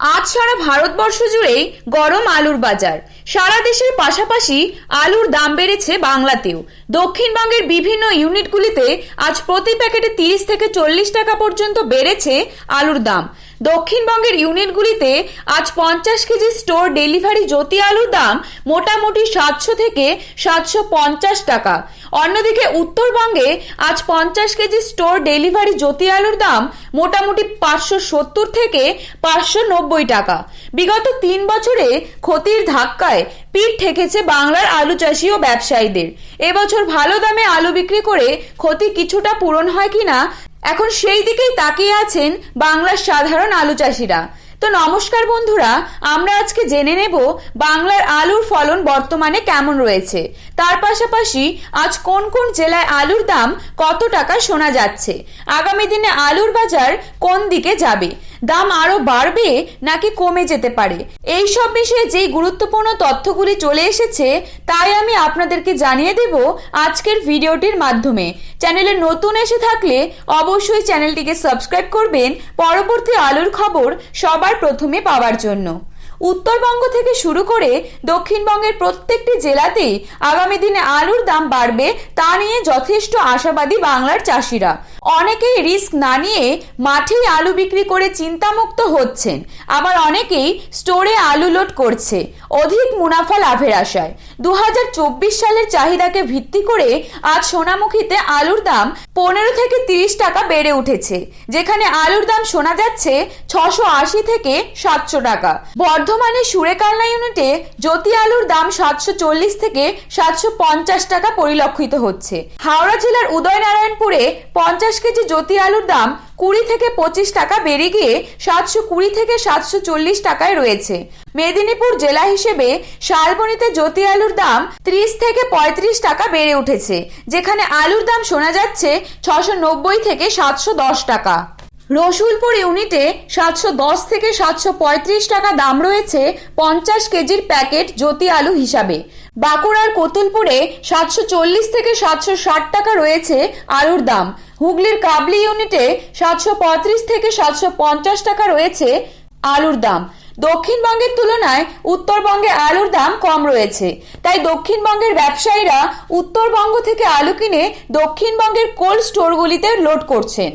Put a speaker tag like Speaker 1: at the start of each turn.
Speaker 1: আজ সারা ভারতবর্ষ জুড়েই গরম আলুর বাজার। সারা দেশের পাশাপাশি আলুর দাম বেড়েছে বাংলাতেও। দক্ষিণবঙ্গের বিভিন্ন ইউনিটগুলিতে আজ প্রতি প্যাকেটে তিরিশ থেকে চল্লিশ টাকা পর্যন্ত বেড়েছে আলুর দাম। দক্ষিণবঙ্গের ইউনিটগুলিতে আজ পঞ্চাশ কেজি স্টোর ডেলিভারি জ্যোতি আলুর দাম মোটামুটি সাতশো থেকে সাতশো পঞ্চাশ টাকা। অন্যদিকে উত্তরবঙ্গে আজ পঞ্চাশ কেজি স্টোর ডেলিভারি জ্যোতি আলুর দাম মোটামুটি পাঁচশো সত্তর থেকে পাঁচশো নব্বই টাকা। বিগত তিন বছরে ক্ষতির ধাক্কায় পিঠ ঠেকেছে বাংলার আলু চাষি ও ব্যবসায়ীদের। এবছর ভালো দামে আলু বিক্রি করে ক্ষতি কিছুটা পূরণ হয় কিনা এখন সেই দিকেই তাকিয়ে আছেন বাংলার সাধারণ আলু চাষিরা। তো নমস্কার বন্ধুরা, আমরা আজকে জেনে নেব বাংলার আলুর ফলন বর্তমানে কেমন রয়েছে। তার পাশাপাশি আজ কোন কোন জেলায় আলুর দাম কত টাকা শোনা যাচ্ছে? আগামী দিনে আলুর বাজার কোন দিকে যাবে? দাম আরও বাড়বে নাকি কমে যেতে পারে? এই সব বিষয়ে যেই গুরুত্বপূর্ণ তথ্যগুলি চলে এসেছে, তাই আমি আপনাদেরকে জানিয়ে দেব আজকের ভিডিওটির মাধ্যমে। চ্যানেলে নতুন এসে থাকলে অবশ্যই চ্যানেলটিকে সাবস্ক্রাইব করবেন। পরবর্তী আলুর খবর সবার প্রথমে পাওয়ার জন্য। উত্তরবঙ্গ থেকে শুরু করে দক্ষিণবঙ্গের প্রত্যেকটি জেলাতেই আগামী দিনে আলুর দাম বাড়বে, তা নিয়ে যথেষ্ট আশাবাদী বাংলার চাষিরা। অনেকেই রিস্ক না নিয়ে মাঠেই আলু বিক্রি করে চিন্তামুক্ত হচ্ছেন। আবার অনেকেই স্টোরে আলু লোড করছে। অধিক মুনাফা লাভের আশায়। দু হাজার চব্বিশ সালের চাহিদাকে ভিত্তি করে আজ সোনামুখীতে আলুর দাম পনেরো থেকে তিরিশ টাকা বেড়ে উঠেছে। যেখানে আলুর দাম শোনা যাচ্ছে ছশো আশি থেকে সাতশো টাকা। বর্ধমানের সুরেকালনা ইউনিটে জ্যোতি আলুর দাম সাতশো চল্লিশ থেকে সাতশো পঞ্চাশ টাকা পরিলক্ষিত হচ্ছে। হাওড়া জেলার উদয়নারায়ণপুরে পঞ্চাশ কেজি জ্যোতি আলুর দাম কুড়ি থেকে পঁচিশ টাকা বেড়ে গিয়ে সাতশো কুড়ি থেকে সাতশো চল্লিশ টাকায় রয়েছে। মেদিনীপুর জেলা হিসেবে শালবনিতে জ্যোতি আলুর দাম ত্রিশ থেকে পঁয়ত্রিশ টাকা বেড়ে উঠেছে, যেখানে আলুর দাম শোনা যাচ্ছে ছশো নব্বই থেকে সাতশো দশ টাকা। রসুলপুর ইউনিটে সাতশো দশ থেকে সাতশো পঁয়ত্রিশ টাকা দাম রয়েছে পঞ্চাশ কেজির প্যাকেট জ্যোতি আলু হিসাবে। বাঁকুড়ার কোতুলপুরে সাতশো চল্লিশ থেকে সাতশো ষাট টাকা রয়েছে আলুর দাম। হুগলির কাবলি ইউনিটে সাতশো পঁয়ত্রিশ থেকে সাতশো পঞ্চাশ টাকা রয়েছে আলুর দাম। দক্ষিণবঙ্গের তুলনায় উত্তরবঙ্গে আলুর দাম কম রয়েছে। তাই দক্ষিণবঙ্গের ব্যবসায়ীরা উত্তরবঙ্গ থেকে আলু কিনে দক্ষিণবঙ্গের কোল্ড স্টোরগুলিতে লোড করছেন।